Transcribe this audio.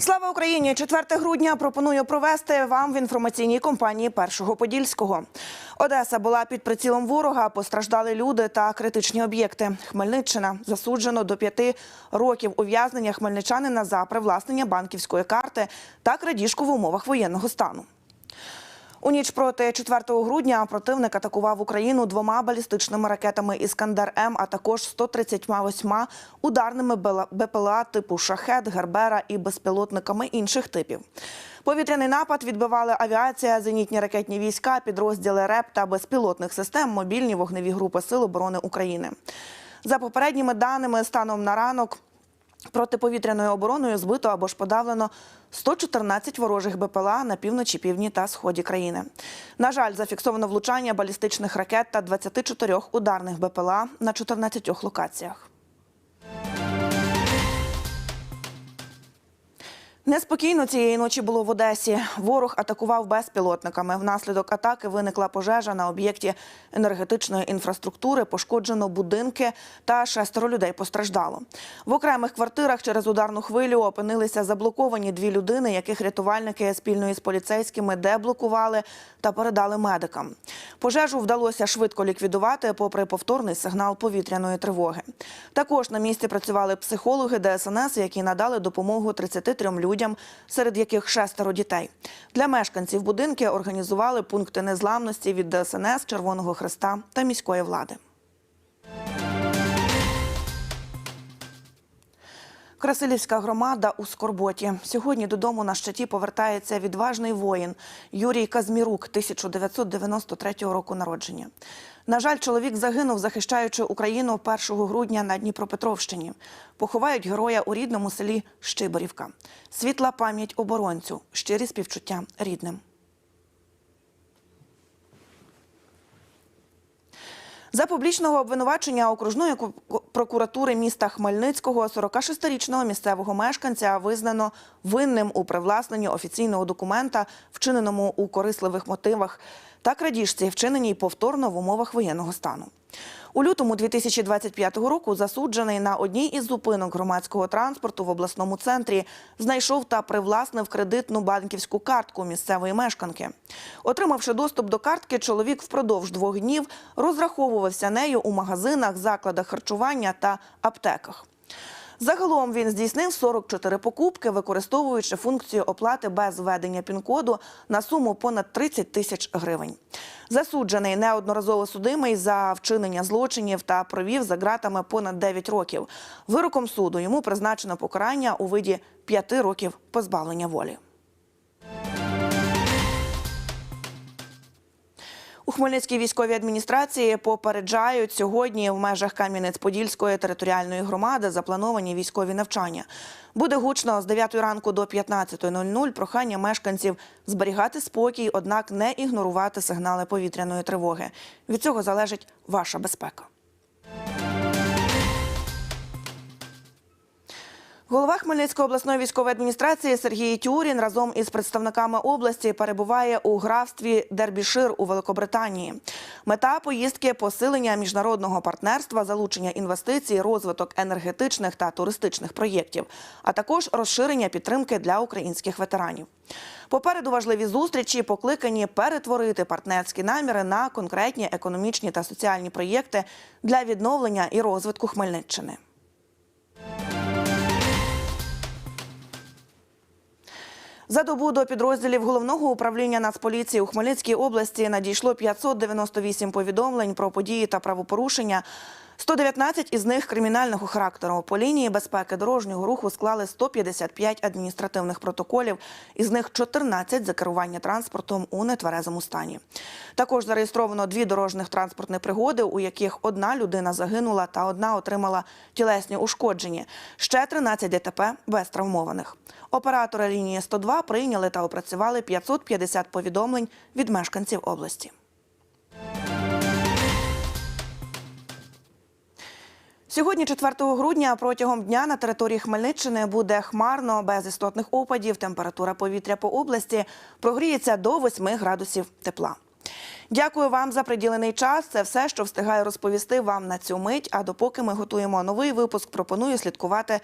Слава Україні! 4 грудня пропоную провести вам в інформаційній компанії Першого Подільського. Одеса була під прицілом ворога. Постраждали люди та критичні об'єкти. Хмельниччина засуджено до п'яти років ув'язнення хмельничанина за привласнення банківської карти та крадіжку в умовах воєнного стану. У ніч проти 4 грудня противник атакував Україну двома балістичними ракетами Іскандер М, а також 138 ударними БПЛА типу Шахет, Гербера і безпілотниками інших типів. Повітряний напад відбивали авіація, зенітні ракетні війська, підрозділи РЕП та безпілотних систем, мобільні вогневі групи Сил оборони України. За попередніми даними, станом на ранок Протиповітряною обороною збито або ж подавлено 114 ворожих БПЛА на півночі, півдні та сході країни. На жаль, зафіксовано влучання балістичних ракет та 24 ударних БПЛА на 14 локаціях. Неспокійно цієї ночі було в Одесі. Ворог атакував безпілотниками. Внаслідок атаки виникла пожежа на об'єкті енергетичної інфраструктури. Пошкоджено будинки та шестеро людей постраждало. В окремих квартирах через ударну хвилю опинилися заблоковані дві людини, яких рятувальники спільно із поліцейськими деблокували та передали медикам. Пожежу вдалося швидко ліквідувати, попри повторний сигнал повітряної тривоги. Також на місці працювали психологи ДСНС, які надали допомогу 33 людям, серед яких шестеро дітей. Для мешканців будинки організували пункти незламності від ДСНС, Червоного Хреста та міської влади. Красилівська громада у Скорботі. Сьогодні додому на щиті повертається відважний воїн Юрій Казмірук, 1993 року народження. На жаль, чоловік загинув, захищаючи Україну 1 грудня на Дніпропетровщині. Поховають героя у рідному селі Щиборівка. Світла пам'ять оборонцю, щирі співчуття рідним. За публічного обвинувачення окружної ку- прокуратури міста Хмельницького 46-річного місцевого мешканця визнано винним у привласненні офіційного документа, вчиненому у корисливих мотивах, та крадіжці, вчиненій повторно в умовах воєнного стану. У лютому 2025 року засуджений на одній із зупинок громадського транспорту в обласному центрі знайшов та привласнив кредитну банківську картку місцевої мешканки. Отримавши доступ до картки, чоловік впродовж двох днів розраховувався нею у магазинах, закладах харчування та аптеках. Загалом він здійснив 44 покупки, використовуючи функцію оплати без введення пін-коду на суму понад 30 тисяч гривень. Засуджений неодноразово судимий за вчинення злочинів та провів за ґратами понад 9 років. Вироком суду йому призначено покарання у виді 5 років позбавлення волі. У Хмельницькій військовій адміністрації попереджають сьогодні в межах Кам'янець-Подільської територіальної громади заплановані військові навчання. Буде гучно з 9 ранку до 15.00 прохання мешканців зберігати спокій, однак не ігнорувати сигнали повітряної тривоги. Від цього залежить ваша безпека. Голова Хмельницької обласної військової адміністрації Сергій Тюрін разом із представниками області перебуває у графстві Дербішир у Великобританії. Мета поїздки посилення міжнародного партнерства, залучення інвестицій, розвиток енергетичних та туристичних проєктів, а також розширення підтримки для українських ветеранів. Попереду важливі зустрічі, покликані перетворити партнерські наміри на конкретні економічні та соціальні проєкти для відновлення і розвитку Хмельниччини. За добу до підрозділів головного управління Нацполіції у Хмельницькій області надійшло 598 повідомлень про події та правопорушення. 119 із них кримінального характеру. По лінії безпеки дорожнього руху склали 155 адміністративних протоколів, із них 14 за керування транспортом у нетверезому стані. Також зареєстровано дві дорожніх транспортні пригоди, у яких одна людина загинула та одна отримала тілесні ушкодження. Ще 13 ДТП без травмованих. Оператори лінії 102 прийняли та опрацювали 550 повідомлень від мешканців області. Сьогодні, 4 грудня, протягом дня на території Хмельниччини буде хмарно, без істотних опадів. Температура повітря по області прогріється до 8 градусів тепла. Дякую вам за приділений час. Це все, що встигаю розповісти вам на цю мить. А допоки ми готуємо новий випуск, пропоную слідкувати